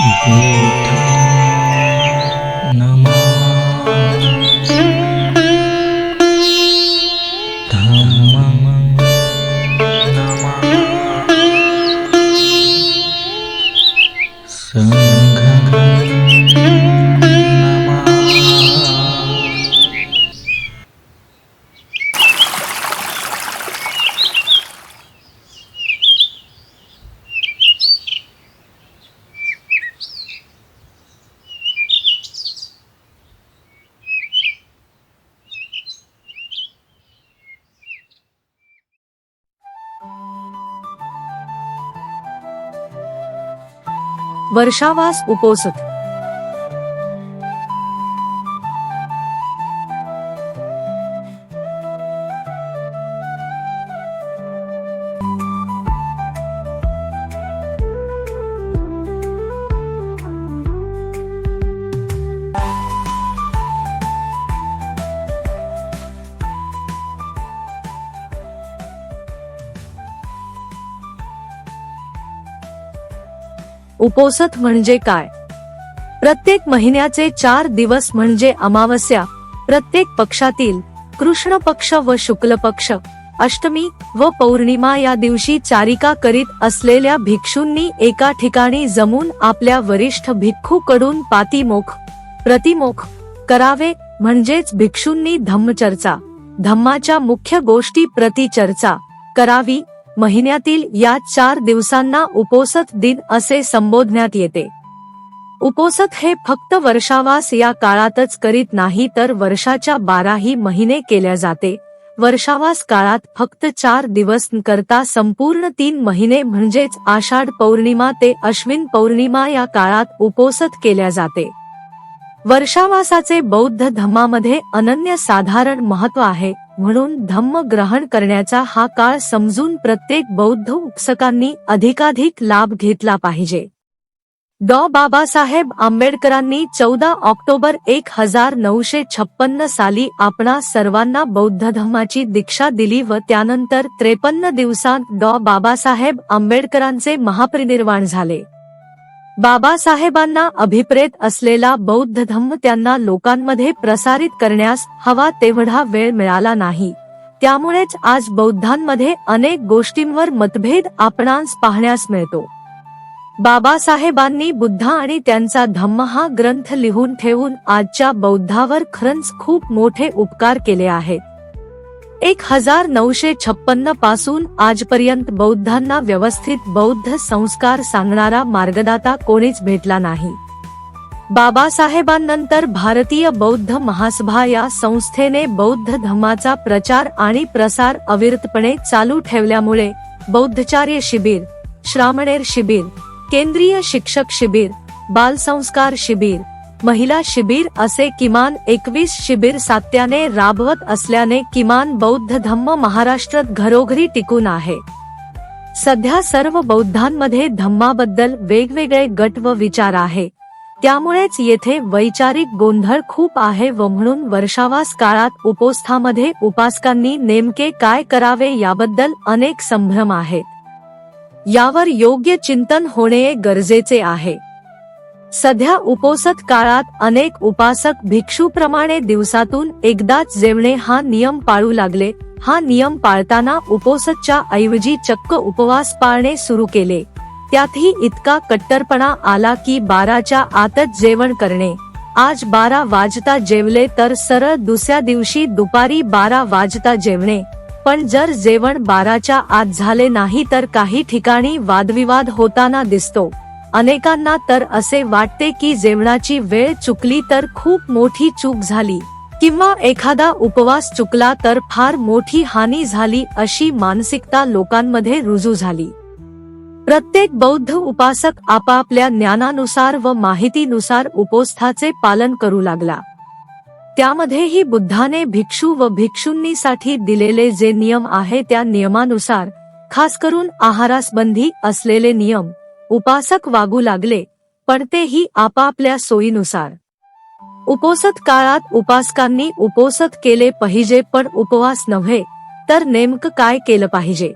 嗯。वर्षावास उपोसत. उपोसत म्हणजे काय? प्रत्येक महिन्याचे चार दिवस म्हणजे अमावस्या. प्रत्येक पक्षातील कृष्ण पक्ष व शुक्ल पक्ष अष्टमी व पौर्णिमा या दिवशी चारिका करीत असलेल्या भिक्षूंनी एका ठिकाणी जमून आपल्या वरिष्ठ भिक्खूकडून पातिमोख प्रतिमोख करावे म्हणजेच भिक्षूंनी धम्मचर्चा. धम्माच्या मुख्य गोष्टी प्रतिचर्चा करावी महिन्यातील या चार दिवसांना उपोसत दिन असे संबोधण्यात येते. उपोसत हे फक्त वर्षावास या काळातच करीत नाही तर वर्षाच्या बाराही महिने केल्या जाते. वर्षावास काळात फक्त चार दिवस करता संपूर्ण तीन महिने म्हणजेच आषाढ पौर्णिमा ते अश्विन पौर्णिमा या काळात उपोसत केल्या जाते. वर्षावासाचे बौद्ध धम्मामध्ये अनन्य साधारण महत्त्व आहे. म्हणून धम्म ग्रहण करण्याचा हा काळ समजून प्रत्येक बौद्ध उपसकांनी अधिकाधिक लाभ घेतला पाहिजे. डॉ. बाबासाहेब आंबेडकरांनी चौदा ऑक्टोबर एक हजार नऊशे छप्पन्न साली आपणा सर्वांना बौद्ध धम्माची दीक्षा दिली व त्यानंतर त्रेपन्न दिवसांत डॉ. बाबासाहेब आंबेडकरांचे महापरिनिर्वाण झाले. बाबासाहेबांना अभिप्रेत असलेला बौद्ध धम्म त्यांना लोकांमध्ये प्रसारित करण्यास हवा तेवढा वेळ मिळाला नाही. त्यामुळेच आज बौद्धांमध्ये अनेक गोष्टींवर मतभेद आपणास पाहण्यास मिळतो. बाबासाहेबांनी बुद्ध आणि त्यांचा धम्म हा ग्रंथ लिहून ठेवून आजच्या बौद्धावर खरंच खूप मोठे उपकार केले आहेत. एक हजार नऊशे छप्पन्नपासून आजपर्यंत बौद्धांना व्यवस्थित बौद्ध संस्कार सांगणारा मार्गदाता कोणीच भेटला नाही. बाबासाहेबांनंतर भारतीय बौद्ध महासभा या संस्थेने बौद्ध धम्माचा प्रचार आणि प्रसार अविरतपणे चालू ठेवल्यामुळे बौद्धचार्य शिबिर श्रामणेर शिबिर केंद्रीय शिक्षक शिबिर बालसंस्कार शिबिर महिला शिबिर असे किमान एकवीस शिबिर सात्याने राबवत असल्याने किमान बौद्ध धम्म महाराष्ट्रात घरोघरी टिकून आहे. सध्या सर्व बौद्धांमध्ये धम्माबद्दल वेगवेगळे गट व विचार आहे. त्यामुळेच येथे वैचारिक गोंधळ खूप आहे व म्हणून वर्षावास काळात उपोस्थामध्ये उपासकांनी नेमके काय करावे याबद्दल अनेक संभ्रम आहेत. यावर योग्य चिंतन होणे गरजेचे आहे. सध्या उपोसत काळात अनेक उपासक भिक्षूप्रमाणे दिवसातून एकदाच जेवणे हा नियम पाळू लागले. हा नियम पाळताना उपोसतच्या ऐवजी चक्क उपवास पाळणे सुरू केले. त्यातही इतका कट्टरपणा आला की बाराच्या आतच जेवण करणे. आज बारा वाजता जेवले तर सरळ दुसऱ्या दिवशी दुपारी बारा वाजता जेवणे. पण जर जेवण बाराच्या आत झाले नाही तर काही ठिकाणी वादविवाद होताना दिसतो. अनेकांना तर असे वाटते की जेवणाची वेळ चुकली तर खूप मोठी चूक झाली. किंवा एखादा उपवास चुकला तर फार मोठी हानी झाली अशी मानसिकता लोकांमध्ये रुजू झाली. प्रत्येक बौद्ध उपासक आपापल्या ज्ञानानुसार व माहितीनुसार उपोस्थाचे पालन करू लागला. त्यामध्येही बुद्धाने भिक्षू व भिक्षूंनीसाठी दिलेले जे नियम आहे त्या नियमानुसार खास करून आहारासबंधी असलेले नियम उपासक वागू लागले पण तेही आपापल्या सोयीनुसार. उपोसत काळात उपासकांनी उपोसत केले पाहिजे पण उपवास नव्हे तर नेमकं काय केलं पाहिजे?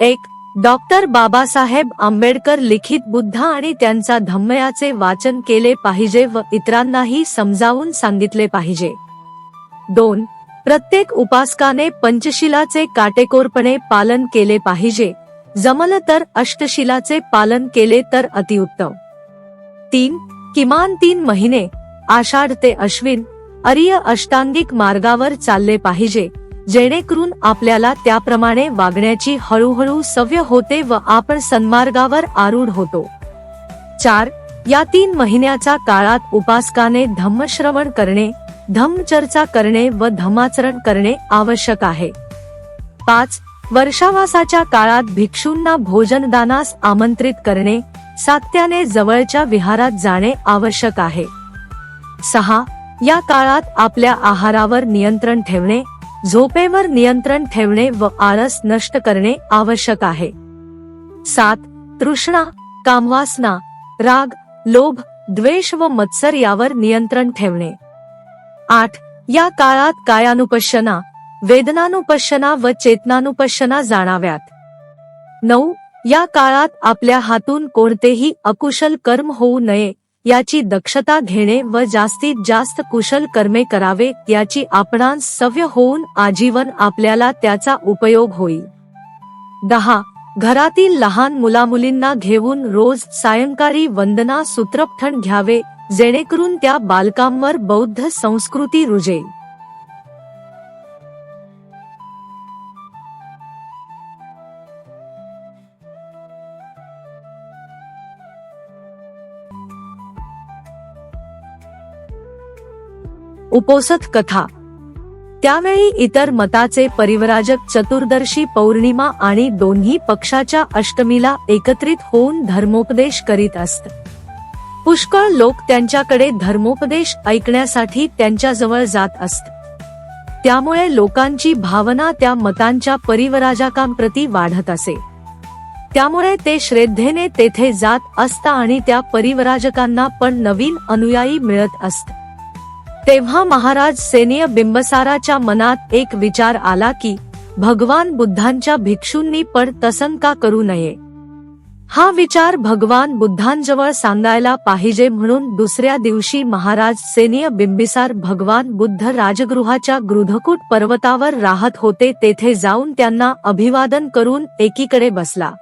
एक डॉक्टर बाबासाहेब आंबेडकर लिखित बुद्ध आणि त्यांचा धम्मयाचे वाचन केले पाहिजे व इतरांनाही समजावून सांगितले पाहिजे. दोन प्रत्येक उपासकाने पंचशिलाचे काटेकोरपणे पालन केले पाहिजे जमलं तर अष्टशिलाचे पालन केले तर अतिउत्तम. तीन किमान तीन महिने आषाढ ते अश्विन अर्य अष्टांगिक मार्गावर चालले पाहिजे जेणेकरून आपल्याला त्याप्रमाणे वागण्याची हळूहळू सव्य होते व आपण सन्मार्गावर आरूढ होतो. चार या तीन महिन्याच्या काळात उपासकाने धम्मश्रवण करणे धम्मचर्चा करणे व धम्माचरण करणे आवश्यक आहे. पाच वर्षावासाच्या काळात भिक्षूंना भोजनदानास आमंत्रित करणे सात्याने जवळच्या विहारात जाणे आवश्यक आहे. सहा या काळात आपल्या आहारावर नियंत्रण ठेवणे झोपेवर नियंत्रण ठेवणे व आळस नष्ट करणे आवश्यक आहे. सात तृष्णा कामवासना राग लोभ द्वेष व मत्सर यावर नियंत्रण ठेवणे. आठ या काळात कायानुपश्यना वेदनानुपशना व चेतनानुपशना जाणाव्यात. नऊ या काळात आपल्या हातून कोणतेही अकुशल कर्म होऊ नये याची दक्षता घेणे व जास्तीत जास्त कुशल कर्मे करावे याची आपणांस सव्य होऊन आजीवन आपल्याला त्याचा उपयोग होईल. दहा घरातील लहान मुलामुलींना घेऊन रोज सायंकाळी वंदना सूत्रपठण घ्यावे जेणेकरून त्या बालकांवर बौद्ध संस्कृती रुजेल. उपोसत कथा. त्यावेळी इतर मताचे परिवराजक चतुर्दशी पौर्णिमा आणि दोन्ही पक्षाच्या अष्टमीला एकत्रित होऊन धर्मोपदेश करीत असत. पुष्कळ लोक त्यांच्याकडे धर्मोपदेश ऐकण्यासाठी त्यांच्याजवळ जात असत. त्यामुळे लोकांची भावना त्या मतांच्या परिवराजकांप्रती वाढत असे. त्यामुळे ते श्रद्धेने तेथे जात असता आणि त्या परिवराजकांना पण नवीन अनुयायी मिळत असत. तेव्हा महाराज सेनीय बिंबसाराच्या मनात एक विचार आला की भगवान बुद्धांच्या भिक्षूंनी पण तसन का करू नये? हा विचार भगवान बुद्धांजवळ सांगायला पाहिजे म्हणून दुसऱ्या दिवशी महाराज सेनीय बिंबिसार भगवान बुद्ध राजगृहाच्या गृधकूट पर्वतावर राहत होते तेथे जाऊन त्यांना अभिवादन करून एकीकडे बसला.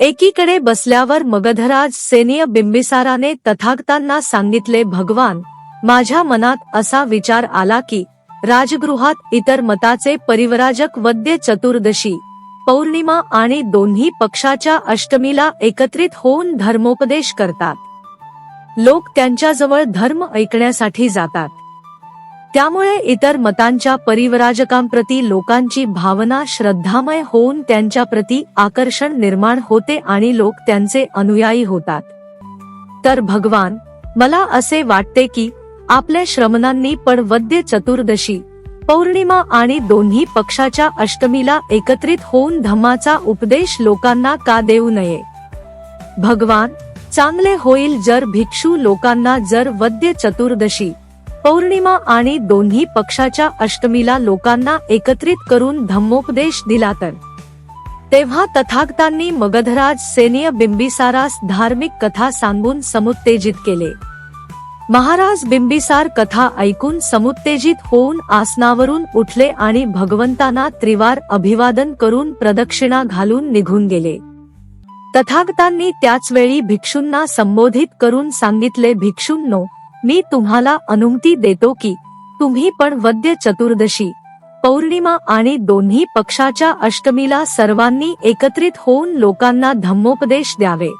एकीकडे बसल्यावर मगधराज सेनीय बिंबिसाराने तथागतांना सांगितले भगवान माझ्या मनात असा विचार आला की राजगृहात इतर मताचे परिवराजक वद्य चतुर्दशी पौर्णिमा आणि दोन्ही पक्षाच्या अष्टमीला एकत्रित होऊन धर्मोपदेश करतात. लोक त्यांच्याजवळ धर्म ऐकण्यासाठी जातात. त्यामुळे इतर मतांच्या परिवराजकांप्रती लोकांची भावना श्रद्धामय होऊन त्यांच्याप्रती आकर्षण निर्माण होते आणि लोक त्यांचे अनुयायी होतात. तर भगवान मला असे वाटते की आपल्या श्रमणांनी पण वद्य चतुर्दशी पौर्णिमा आणि दोन्ही पक्षाच्या अष्टमीला एकत्रित होऊन धम्माचा उपदेश लोकांना का देऊ नये? भगवान चांगले होईल जर भिक्षू लोकांना जर वद्य चतुर्दशी पौर्णिमा आणि दोन्ही पक्षाच्या अष्टमीला लोकांना एकत्रित करून धम्मोपदेश दिला तर? तेव्हा तथागतांनी मगधराज सेनीय बिंबिसारास धार्मिक कथा सांगून समुत्तेजित केले. महाराज बिंबिसार कथा ऐकून समुत्तेजित होऊन आसनावरून उठले आणि भगवंतांना त्रिवार अभिवादन करून प्रदक्षिणा घालून निघून गेले. तथागतांनी त्याचवेळी भिक्षूंना संबोधित करून सांगितले भिक्षूंनो मी तुम्हाला अनुमती देतो की तुम्ही पण वद्य चतुर्दशी पौर्णिमा आणि दोन्ही पक्षाच्या अष्टमीला सर्वांनी एकत्रित होऊन लोकांना धम्मोपदेश द्यावे.